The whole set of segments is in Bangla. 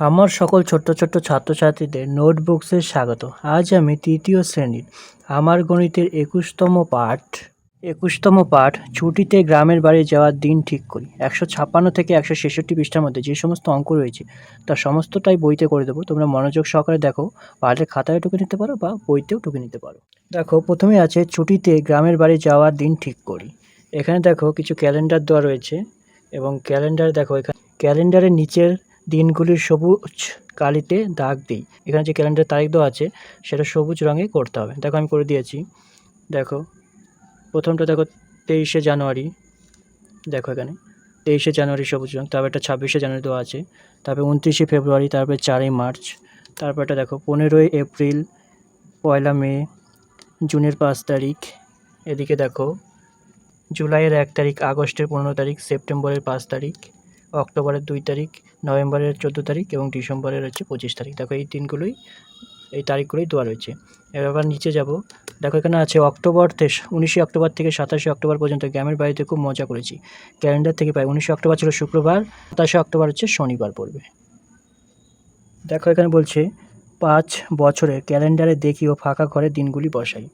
আমার সকল ছোট্ট ছোট্ট ছাত্রছাত্রীদের নোটবুকসে স্বাগত। আজ আমি তৃতীয় শ্রেণির আমার গণিতের একুশতম পাঠ একুশতম পাঠ, ছুটিতে গ্রামের বাড়ি যাওয়ার দিন ঠিক করি। একশো ছাপ্পান্ন থেকে একশো ছেষট্টি পৃষ্ঠার মধ্যে যে সমস্ত অঙ্ক রয়েছে তার সমস্তটাই বইতে করে দেবো। তোমরা মনোযোগ সহকারে দেখো, পারলে খাতায় টুকে নিতে পারো বা বইতেও টুকে নিতে পারো। দেখো, প্রথমে আছে ছুটিতে গ্রামের বাড়ি যাওয়ার দিন ঠিক করি। এখানে দেখো কিছু ক্যালেন্ডার দেওয়া রয়েছে এবং ক্যালেন্ডার দেখো এখানে, ক্যালেন্ডারের নিচের দিনগুলির সবুজ কালিতে দাগ দিই। এখানে যে ক্যালেন্ডার তারিখ দেওয়া আছে, সেটা সবুজ রঙে করতে হবে। দেখো, আমি করে দিয়েছি। দেখো, প্রথমটা দেখো, তেইশে জানুয়ারি। দেখো এখানে, তেইশে জানুয়ারি সবুজ রঙ তারপর একটা ছাব্বিশে জানুয়ারি দেওয়া আছে। তারপরে উনত্রিশে ফেব্রুয়ারি, তারপরে চারই মার্চ। তারপর একটা দেখো, পনেরোই এপ্রিল, পয়লা মে, জুনের পাঁচ তারিখ। এদিকে দেখো, জুলাইয়ের এক তারিখ, আগস্টের পনেরো তারিখ, সেপ্টেম্বরের পাঁচ তারিখ। অক্টোবরের দুই তারিখ, নভেম্বরের চোদ্দ তারিখ এবং ডিসেম্বরের হচ্ছে পঁচিশ তারিখ। দেখো এই দিনগুলোই, এই তারিখগুলোই দেওয়া রয়েছে। এবার নিচে যাব। দেখো এখানে আছে অক্টোবর থেকে উনিশে অক্টোবর থেকে সাতাশে অক্টোবর পর্যন্ত গ্রামের বাড়িতে খুব মজা করেছি। ক্যালেন্ডার থেকে পাই উনিশে অক্টোবর ছিল শুক্রবার, সাতাশে অক্টোবর হচ্ছে শনিবার পড়বে। দেখো এখানে বলছে, পাঁচ বছরে ক্যালেন্ডারে দেখি ও ফাঁকা ঘরে দিনগুলি বসাই।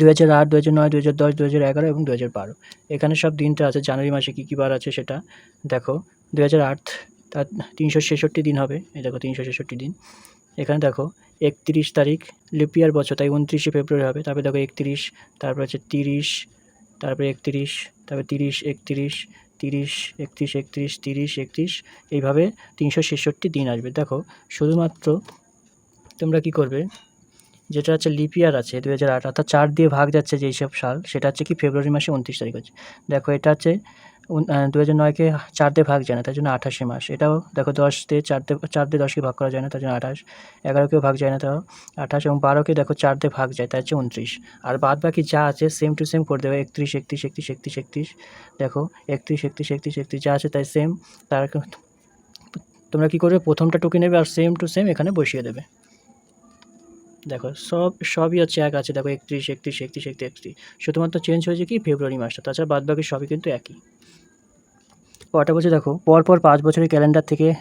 দু হাজার আট দু হাজার নয় দু হাজার দশ দু হাজার এগারো এবং দু হাজার বারো। এখানে সব দিনটা আছে, জানুয়ারি মাসে কী কী বার আছে সেটা দেখো। দু হাজার আট, তার তিনশো ছেষট্টি দিন হবে। এই দেখো, তিনশো ছেষট্টি দিন। এখানে দেখো, একত্রিশ তারিখ লিপিয়ার বছর, তাই উনত্রিশে ফেব্রুয়ারি হবে। তারপরে দেখো একত্রিশ, তারপর হচ্ছে তিরিশ, তারপরে একত্রিশ, তারপরে তিরিশ, একত্রিশ তিরিশ, একত্রিশ একত্রিশ, তিরিশ, একত্রিশ, এইভাবে তিনশো ছেষট্টি দিন আসবে। দেখো, শুধুমাত্র তোমরা কি করবে? যেটা হচ্ছে লিপিয়ার আছে দু হাজার আট, অর্থাৎ চার দিয়ে ভাগ যাচ্ছে যেই সব সাল, সেটা হচ্ছে কি ফেব্রুয়ারি মাসে উনত্রিশ তারিখ হচ্ছে। দেখো এটা হচ্ছে দু হাজার নয়কে চার দিয়ে ভাগ যায় না, তার জন্য আঠাশে মাস। এটাও দেখো দশ দিয়ে চার দিয়ে চার দিয়ে দশকে ভাগ করা যায় না, তার জন্য আঠাশ। এগারোকেও ভাগ যায় না, তাও আঠাশ এবং বারোকে দেখো চার দিয়ে ভাগ যায় তার হচ্ছে উনত্রিশ। আর বাদ বাকি যা আছে সেম টু সেম করে দেবে, একত্রিশ একত্রিশ একত্রিশ একত্রিশ একত্রিশ। দেখো একত্রিশ একত্রিশ একত্রিশ একত্রিশ যা আছে তাই সেম তার তোমরা কী করবে? প্রথমটা টুকে নেবে আর সেম টু সেম এখানে বসিয়ে দেবে। দেখো, সব, সবই হচ্ছে এক আছে। দেখো, একত্রিশ একত্রিশ একত্রিশ একত্রিশ একত্রিশ। শুধুমাত্র চেঞ্জ হয়েছে কি? ফেব্রুয়ারি মাসটা। তাছাড়া বাদ বাকি সবই কিন্তু একই। কটা বছর দেখো, পরপর পাঁচ বছরের ক্যালেন্ডার থেকে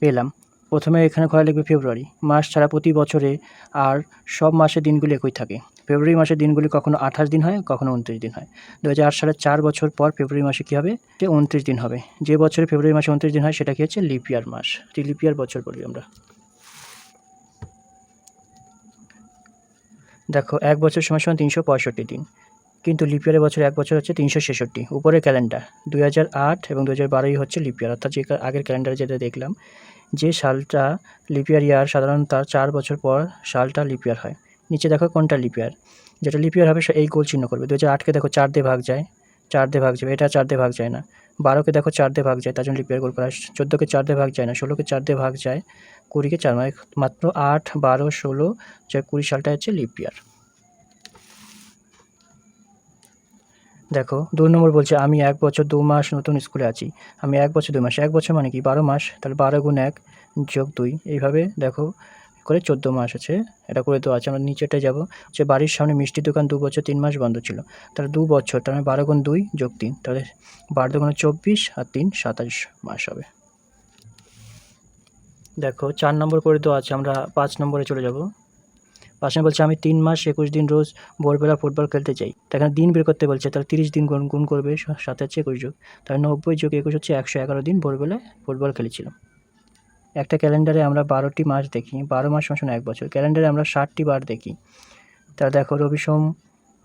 পেলাম। প্রথমে এখানে ঘরে লিখবে ফেব্রুয়ারি মাস ছাড়া প্রতি বছরে আর সব মাসের দিনগুলি একই থাকে। ফেব্রুয়ারি মাসের দিনগুলি কখনো আঠাশ দিন হয়, কখনো উনত্রিশ দিন হয়। দু হাজার সালের চার বছর পর ফেব্রুয়ারি মাসে কী হবে? যে উনত্রিশ দিন হবে। যে বছরে ফেব্রুয়ারি মাসে উনত্রিশ দিন হয়, সেটা কী হচ্ছে? লিপিয়ার মাস। লিপিয়ার বছর বলি আমরা। দেখো, এক বছর সময় সময় তিনশো পঁয়ষট্টি দিন। কিন্তু লিপিয়ারের বছর এক বছর হচ্ছে তিনশো ছেষট্টি। উপরে ক্যালেন্ডার, দুই হাজার আট এবং দু হাজার বারোই হচ্ছে লিপিয়ার অর্থাৎ যে আগের ক্যালেন্ডারে যেটা দেখলাম, যে সালটা লিপিয়ার ইয়ার সাধারণত তার চার বছর পর সালটা লিপিয়ার হয়। নিচে দেখো কোনটা লিপিয়ার যেটা লিপিয়ার হবে সে এই গোল চিহ্ন করবে। দু হাজার আটকে দেখো, চার দিয়ে ভাগ যায়, চার দিয়ে ভাগ যাবে এটা চার দিয়ে ভাগ যায় না। বারোকে দেখো চার দিয়ে ভাগ যায়, তার জন্য লিপিয়ার গোল করা চোদ্দোকে চার দিয়ে ভাগ যায় না, ষোলোকে চার দিয়ে ভাগ যায়, কুড়িকে চার মানে মাত্র আট, বারো, ষোলো, যে কুড়ি সালটা হচ্ছে লিপিয়ার দেখো, দু নম্বর বলছে, আমি এক বছর দু মাস নতুন স্কুলে আছি। আমি এক বছর দু মাস, এক বছর মানে কি? বারো মাস, তাহলে বারো গুণ এক যোগ দুই। এইভাবে দেখো করে চোদ্দ মাস আছে। এটা করে তো আছে, আমরা নিচেটা যাব। যে বাড়ির সামনে মিষ্টির দোকান দু বছর তিন মাস বন্ধ ছিল। তাহলে দু বছর, তার মানে বারো গুণ দুই যোগ তিন, তাহলে বারো দুগুণে চব্বিশ আর তিন সাতাশ মাস হবে। দেখো, চার নম্বর করে তো আছে, আমরা পাঁচ নম্বরে চলে যাব। পাশে বলছে, আমি তিন মাস একুশ দিন রোজ ভোরবেলা ফুটবল খেলতে চাই। এখানে দিন বের করতে বলছে, তাহলে তিরিশ দিন গুণ গুণ করবে সাথে হচ্ছে একুশ যোগ। তাহলে নব্বই যোগ একুশ হচ্ছে একশো এগারো দিন ভোরবেলায় ফুটবল খেলেছিলাম। একটা ক্যালেন্ডারে আমরা বারোটি মাস দেখি, বারো মাস মাসন এক বছর। ক্যালেন্ডারে আমরা ষাটটি বার দেখি। তা দেখো, রবি সোম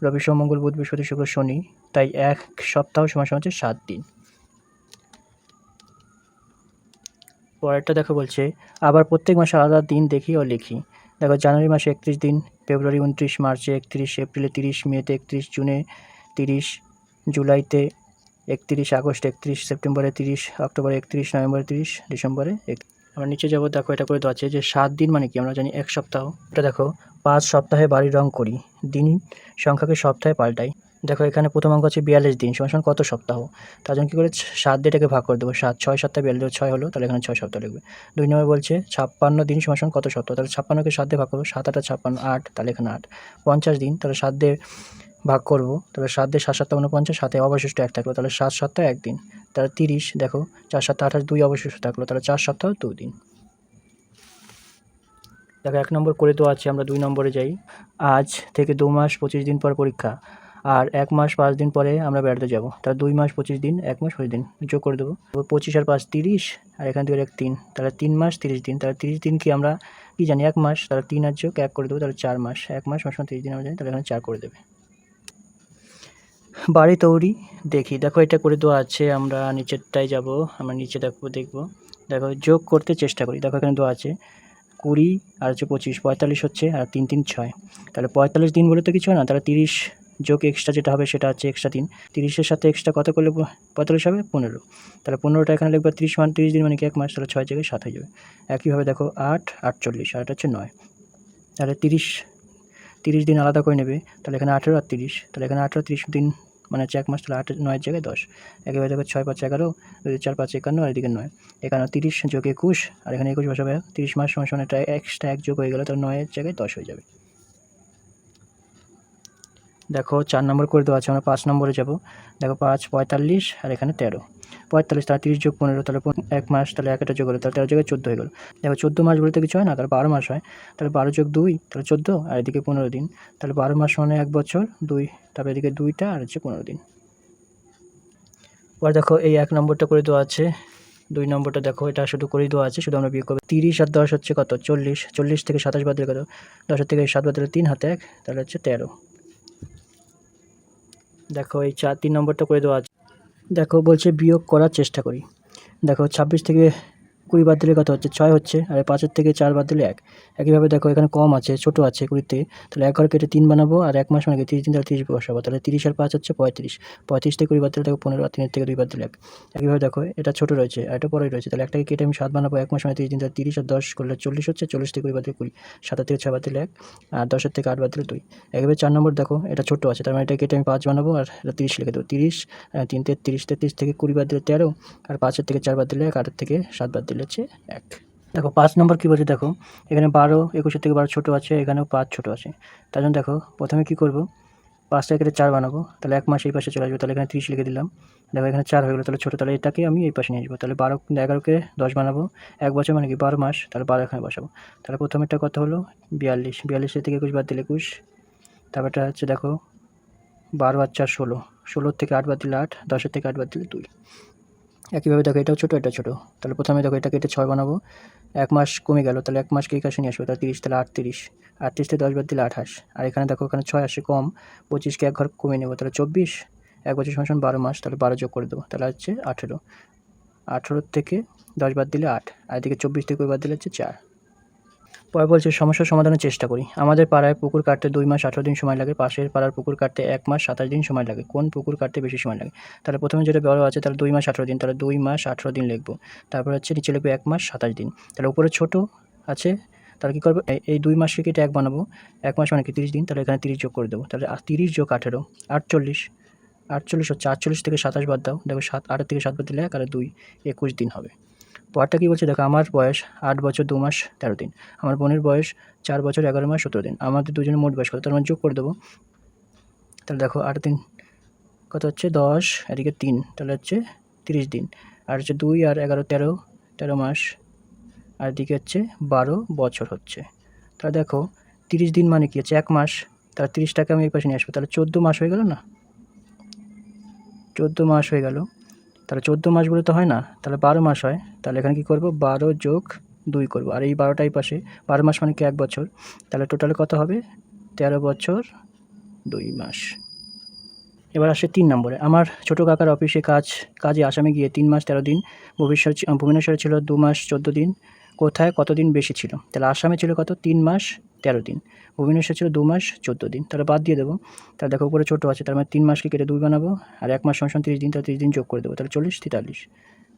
রবি সোম, মঙ্গল, বুধ, বৃহস্পতি, শুক্র, শনি, তাই এক সপ্তাহ সময় হচ্ছে সাত দিন। পরেরটা দেখো বলছে, আবার প্রত্যেক মাসে আলাদা দিন দেখি ও লিখি। দেখো, জানুয়ারি মাসে একত্রিশ দিন, ফেব্রুয়ারি উনত্রিশ, মার্চে একত্রিশ, এপ্রিলে তিরিশ মেতে একত্রিশ, জুনে তিরিশ জুলাইতে একত্রিশ, আগস্ট একত্রিশ, সেপ্টেম্বরে তিরিশ, অক্টোবরে একত্রিশ, নভেম্বরে তিরিশ, ডিসেম্বরে এক আমরা নিচে যাব, দেখো এটা করে দেওয়া যে সাত দিন মানে কি? আমরা জানি এক সপ্তাহ। এটা দেখো, পাঁচ সপ্তাহে বাড়ি রং করি দিন সংখ্যাকে সপ্তাহে পাল্টাই। দেখো এখানে প্রথম অঙ্ক আছে বিয়াল্লিশ দিন সমান কত সপ্তাহ? তার জন্য কী করে সাত দিয়ে ভাগ করে দেবো, সাত, ছয় সপ্তাহে বিয়াল্লিশ ছয় হলো, তাহলে এখানে ছয় সপ্তাহ লিখবে। দুই নম্বর বলছে ছাপ্পান্ন দিন সমান কত সপ্তাহ? তাহলে ছাপ্পান্নকে সাত দিয়ে ভাগ করব, সাত আটটা ছাপ্পান্ন, আট, তাহলে এখানে আট। পঞ্চাশ দিন, তাহলে সাত দিয়ে ভাগ করব, তাহলে সাত দিয়ে সাত সাতটা উনপঞ্চাশ সাথে অবশিষ্ট এক থাকল, তাহলে সাত সপ্তাহ একদিন। তাহলে তিরিশ, দেখো, চার সাতটা আঠাশ দুই অবশিষ্ট থাকল, তাহলে চার সপ্তাহ দু দিন দেখো, এক নম্বর করে তো আছে, আমরা দুই নম্বরে যাই। আজ থেকে দু মাস পঁচিশ দিন পর পরীক্ষা, আর এক মাস পাঁচ দিন পরে আমরা বেড়াতে যাব। তাহলে দুই মাস পঁচিশ দিন, এক মাস পঁচিশ দিন, যোগ করে দেবো। পঁচিশ আর পাঁচ তিরিশ, আর এখান থেকে এক তিন, তাহলে তিন মাস তিরিশ দিন, তাহলে তিরিশ দিন কি আমরা কি জানি, এক মাস, তাহলে তিন আর যোগ এক করে দেবো, তাহলে চার মাস, এক মাস মাস মানে তিরিশ দিন আমরা জানি, তাহলে এখানে চার করে দেবে। বাড়ি তৈরি। দেখি, দেখো এটা করে দেওয়া আছে, আমরা নিচেরটায় যাব, আমরা নিচে দেখব দেখব। দেখো, যোগ করতে চেষ্টা করি। দেখো, এখানে দেওয়া আছে, কুড়ি আর হচ্ছে পঁচিশ, পঁয়তাল্লিশ হচ্ছে আর তিন তিন, ছয়। তাহলে পঁয়তাল্লিশ দিন বলে তো কিছু না, তাহলে তিরিশ যোগ এক্সট্রা যেটা হবে সেটা হচ্ছে এক্সট্রা দিন তিরিশের সাথে এক্সট্রা কত করলে পঁয়তাল্লিশ হবে? পনেরো। তাহলে পনেরোটা এখানে লিখবে, তিরিশ মান তিরিশ দিন মানে কি, এক মাস? তাহলে ছয় জায়গায় সাত হয়ে যাবে। একইভাবে দেখো, আট, আটচল্লিশ, আর এটা হচ্ছে নয়। তাহলে তিরিশ তিরিশ দিন আলাদা করে নেবে। তাহলে এখানে আঠেরো আর তিরিশ। তাহলে এখানে আঠেরো, তিরিশ দিন মানে হচ্ছে এক মাস তাহলে আট নয়ের জায়গায় দশ। একেবারে দেখো ছয় পাঁচ এগারো চার পাঁচ একান্ন আর এদিকে নয়। এখানে তিরিশ যোগ একুশ আর এখানে একুশ বসাবে তিরিশ মাস সময় সময় এটা এক্সট্রা এক যোগ হয়ে গেলে তাহলে নয়ের জায়গায় দশ হয়ে যাবে। দেখো চার নম্বর করে দেওয়া আছে, আমরা পাঁচ নম্বরে যাব। দেখো পাঁচ পঁয়তাল্লিশ আর এখানে তেরো। পঁয়তাল্লিশ তাহলে তিরিশ যোগ পনেরো, তাহলে এক মাস, তাহলে একটা যোগ হলো, তাহলে তেরো জায়গায় চোদ্দ হয়ে গেলো। দেখো, চোদ্দ মাস বলতে কিছু হয় না, তাহলে বারো মাস হয়। তাহলে বারো যোগ দুই, তাহলে চোদ্দ, আর এদিকে পনেরো দিন। তাহলে বারো মাস মানে এক বছর, দুই, তারপর এদিকে দুইটা, আর হচ্ছে পনেরো দিন। এবার দেখো, এই এক নম্বরটা করে দেওয়া আছে। দুই নম্বরটা দেখো, এটা শুধু করেই দেওয়া আছে, শুধু আমরা বিয়োগ করব। তিরিশ আর দশ হচ্ছে কত? চল্লিশ। চল্লিশ থেকে সাতাশ বাদ দিলে কত? দশের থেকে সাত বাদ দিলে তিন, হাতে এক, তাহলে হচ্ছে তেরো। দেখো, এই চার তিন নম্বরটা করে দেওয়া আছে। দেখো বলছে বিয়োগ করার চেষ্টা করি। দেখো ছাব্বিশ থেকে কুড়ি বাদ দিলে কত হচ্ছে ছয় হচ্ছে আর পাঁচের থেকে চার বাদ দিলে এক একইভাবে দেখো এখানে কম আছে ছোটো আছে কুড়িতে তাহলে এক ঘর কেটে তিন বানাবো আর এক মাস মানে তিরিশ দিন তাহলে তিরিশ বসাবো তাহলে তিরিশ আর পাঁচ হচ্ছে পঁয়ত্রিশ পঁয়ত্রিশ থেকে কুড়ি বাদ দিলে দেখো পনেরো আর তিনের থেকে দুই বাদ দিলে এক একইভাবে দেখো এটা ছোটো রয়েছে আর এটা বড়ই রয়েছে তাহলে একটাকে কেটে আমি সাত বানাবো এক মাস মানে তিরিশ দিন তাহলে তিরিশ আর দশ করলে চল্লিশ হচ্ছে চল্লিশ থেকে কুড়ি বাদ দিলে কুড়ি সাতের থেকে ছয় বাদ দিলে এক আর দশের থেকে আট বাদ দিলে দুই একইভাবে চার নম্বর দেখো এটা ছোটো আছে তার মানে এটা কেটে আমি পাঁচ বানাবো আর এটা তিরিশ লিখে দেবো তিরিশ তিন তেত্রিশ তেত্রিশ থেকে কুড়ি বাদ দিলে তেরো আর পাঁচের থেকে চার বাদ দিলে এক আটের থেকে সাত বাদ দিলে হচ্ছে এক। দেখো, পাঁচ নম্বর কী বলছে? দেখো, এখানে বারো, একুশের থেকে বারো ছোটো আছে, এখানেও পাঁচ ছোটো আছে। তার জন্য দেখো, প্রথমে কী করব? পাঁচটা কেটে চার বানাবো, তাহলে এক মাস এই পাশে চলে আসবে, তাহলে এখানে তিরিশ লিখে দিলাম। দেখো, এখানে চার হয়ে গেলো, তাহলে ছোটো, তাহলে এটাকে আমি এই পাশে নিয়ে আসব। তাহলে বারো, এগারোকে দশ বানাবো, এক বছর মানে কি, বারো মাস, তাহলে বারো এখানে বসাবো। তাহলে প্রথমেরটা কত হলো? বিয়াল্লিশ। বিয়াল্লিশের থেকে একুশ বাদ দিলে একুশ। তারপরটা হচ্ছে দেখো, বারো আর চার ষোলো। ষোলোর থেকে আট বাদ দিলে আট, দশের থেকে আট বাদ দিলে দুই। একইভাবে দেখো এটাও ছোটো, এটা ছোটো। তাহলে প্রথমে দেখো এটা কেটে ছয় বানাবো। এক মাস কমে গেল, তাহলে এক মাস কে কাছে নিয়ে আসব, তাহলে তিরিশ, তাহলে আটত্রিশ। আটত্রিশ থেকে দশ বাদ দিলে আঠাশ। আর এখানে দেখো, এখানে ছয় আসে কম, পঁচিশকে এক ঘর কমে নেব, তাহলে চব্বিশ। এক বছর সমান বারো মাস, তাহলে বারো যোগ করে দেবো, তাহলে হচ্ছে আঠেরো। আঠেরোর থেকে দশ বাদ দিলে আট, আর এদিকে চব্বিশ থেকে বাদ দিলে হচ্ছে চার। পরে বলছে সমস্যার সমাধানের চেষ্টা করি। আমাদের পাড়ায় পুকুর কাটতে দুই মাস আঠেরো দিন সময় লাগে, পাশের পাড়ার পুকুর কাটতে এক মাস সাতাশ দিন সময় লাগে। কোন পুকুর কাটতে বেশি সময় লাগে? তাহলে প্রথমে যেটা বড় আছে, তাহলে দুই মাস আঠেরো দিন, তাহলে দুই মাস আঠেরো দিন লিখব। তারপর হচ্ছে নিচে লিখব এক মাস সাতাশ দিন। তাহলে উপরে ছোট আছে, তাহলে কী করব? এই- দুই মাসকে কেটে এক বানাবো। এক মাস মানে কি? তিরিশ দিন, তাহলে এখানে তিরিশ যোগ করে দেবো। তাহলে তিরিশ যোগ আঠেরো, আটচল্লিশ। আটচল্লিশ হচ্ছে আটচল্লিশ থেকে সাতাশ বাদ দাও। দেখো সাত, আটের থেকে সাত বাদ দিলে এক, আর দুই, একুশ দিন হবে। পরটা কী বলছে? দেখো, আমার বয়স আট বছর দু মাস তেরো দিন। আমার বোনের বয়স চার বছর এগারো মাস সতেরো দিন। আমাদের দুজনের মোট বয়স কত? তার মানে যোগ করে দেবো। তাহলে দেখো, আট দিন কত হচ্ছে? দশ, এদিকে তিন, তাহলে হচ্ছে তিরিশ দিন। আর হচ্ছে দুই আর এগারো, তেরো তেরো মাস। আর এদিকে হচ্ছে বারো বছর হচ্ছে। তাহলে দেখো, তিরিশ দিন মানে কি? হচ্ছে এক মাস। তাহলে তিরিশটাকে আমি এই পাশে নিয়ে আসব। তাহলে চোদ্দ মাস হয়ে গেল না? চোদ্দ মাস হয়ে গেল। তাহলে চোদ্দ মাস বলে তো হয় না, তাহলে বারো মাস হয়। তাহলে এখানে কী করব? বারো যোগ দুই করব। আর এই বারোটাই পাশে, বারো মাস মানে কি? এক বছর। তাহলে টোটাল কত হবে? তেরো বছর দুই মাস। এবার আসে তিন নম্বরে। আমার ছোটো কাকার অফিসে কাজ, কাজে আসামে গিয়ে তিন মাস তেরো দিন ভবিষ্যৎ ভুবনেশ্বরে ছিল দু মাস চোদ্দ দিন। কোথায় কতদিন বেশি ছিল? তাহলে আসামে ছিল কত? তিন মাস, তেরো দিন। ভুবনেশ্বর ছিল দু মাস, চোদ্দ দিন। তাহলে বাদ দিয়ে দেবো। তাহলে দেখো উপরে ছোটো আছে, তার মানে তিন মাসকে কেটে দুই বানাবো, আর এক মাস সমান তিরিশ দিন, তাহলে তিরিশ দিন যোগ করে দেবো। তাহলে চল্লিশ, তেতাল্লিশ।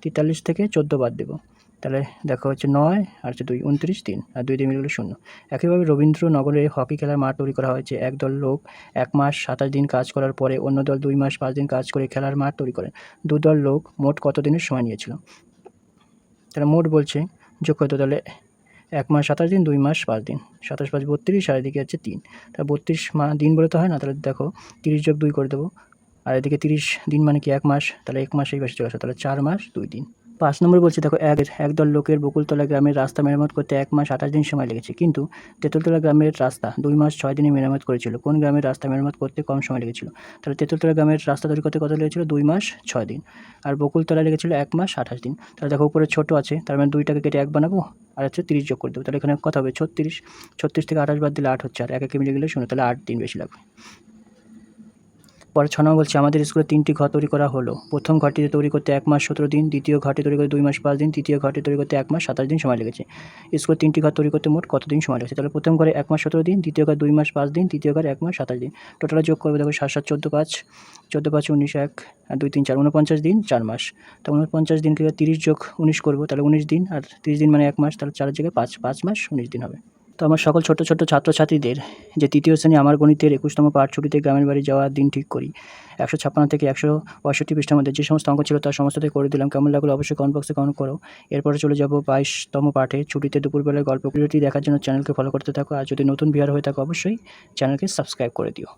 তেতাল্লিশ থেকে চোদ্দ বাদ দেবো। তাহলে দেখা হচ্ছে নয়, আর হচ্ছে দুই, উনত্রিশ তিন আর দুই দিন মিলে শূন্য। একইভাবে রবীন্দ্রনগরে হকি খেলার মাঠ তৈরি করা হয়েছে। একদল লোক এক মাস সাতাশ দিন কাজ করার পরে অন্য দল দুই মাস পাঁচ দিন কাজ করে খেলার মাঠ তৈরি করেন দু দল লোক মোট কত দিনের সময় নিয়েছিল? তাহলে মোট বলছে যোগ করতে তাহলে এক মাস সাতাশ দিন, দুই মাস পাঁচ দিন। সাতাশ পাঁচ বত্রিশ, আর এদিকে হচ্ছে তিন। তা বত্রিশ মা দিন বলে তো হয় না, তাহলে দেখো তিরিশ যোগ দুই করে দেবো। আর এদিকে তিরিশ দিন মানে কি এক মাস? তাহলে এক মাস এই পাশে চলে আসো, তাহলে চার মাস দুই দিন। পাঁচ নম্বর বলছে, দেখো, এক, একদল লোকের বকুলতলা গ্রামের রাস্তা মেরামত করতে এক মাস আঠাশ দিন সময় লেগেছে। কিন্তু তেঁতুলতলা গ্রামের রাস্তা দুই মাস ছয় দিনে মেরামত করেছিল। কোন গ্রামের রাস্তা মেরামত করতে কম সময় লেগেছিল? তাহলে তেঁতুলতলা গ্রামের রাস্তা তৈরি করতে কত লেগেছিল? দুই মাস ছয় দিন। আর বকুলতলা লেগেছিল এক মাস আঠাশ দিন। তাহলে দেখো, উপরে ছোটো আছে, তার মানে দুইটাকে কেটে এক বানাবো, আর হচ্ছে তিরিশ যোগ করে দেবো। তাহলে এখানে কত হবে ছত্রিশ। ছত্রিশ থেকে আঠাশ বাদ দিলে আট হচ্ছে, আর এক একে মিলে গেলে শূন্য। তাহলে আট দিন বেশি লাগবে। পরে ছ বলছে, আমাদের স্কুলে তিনটি ঘর তৈরি করা হলো। প্রথম ঘরটিতে তৈরি করতে এক মাস সতেরো দিন, দ্বিতীয় ঘরটি তৈরি করতে দুই মাস পাঁচ দিন, তৃতীয় ঘরটি তৈরি করতে এক মাস সাতাশ দিন সময় লেগেছে। স্কুলে তিনটি ঘর তৈরি করতে মোট কত দিন সময় লেগেছে? তাহলে প্রথম ঘরে এক মাস সতেরো দিন, দ্বিতীয় ঘর দুই মাস পাঁচ দিন, তৃতীয় ঘর এক মাস সাতাশ দিন। টোটাল যোগ করবে দেখো সাত সাত, চোদ্দ, পাঁচ। চোদ্দ, পাঁচ, উনিশ, এক, দুই, তিন, চার উনপঞ্চাশ দিন, চার মাস। তো উনপঞ্চাশ দিনকে তিরিশ যোগ উনিশ করব, তাহলে উনিশ দিন, আর তিরিশ দিন মানে এক মাস, তাহলে চারের জায়গায় পাঁচ পাঁচ মাস উনিশ দিন হবে। তো আমার সকল ছোট ছোট ছাত্রছাত্রীদের, যে তৃতীয় শ্রেণি আমার গণিতের একুশতম পাঠ ছুটিতে গ্রামের বাড়ি যাওয়ার দিন ঠিক করি। একশো ছাপ্পান্ন থেকে একশো পঁয়ষট্টি পৃষ্ঠার মধ্যে যে সমস্ত অঙ্ক ছিল তার সমস্তটাই করে দিলাম। কেমন লাগল অবশ্যই কমেন্ট বক্সে কমেন্ট করো। এরপরে চলে যাব বাইশতম পাঠে। ছুটিতে দুপুরবেলায় গল্প ভিডিওটি দেখার জন্য চ্যানেলকে ফলো করতে থাকো। আর যদি নতুন বিহার হয়ে থাকো অবশ্যই চ্যানেলকে সাবস্ক্রাইব করে দিও।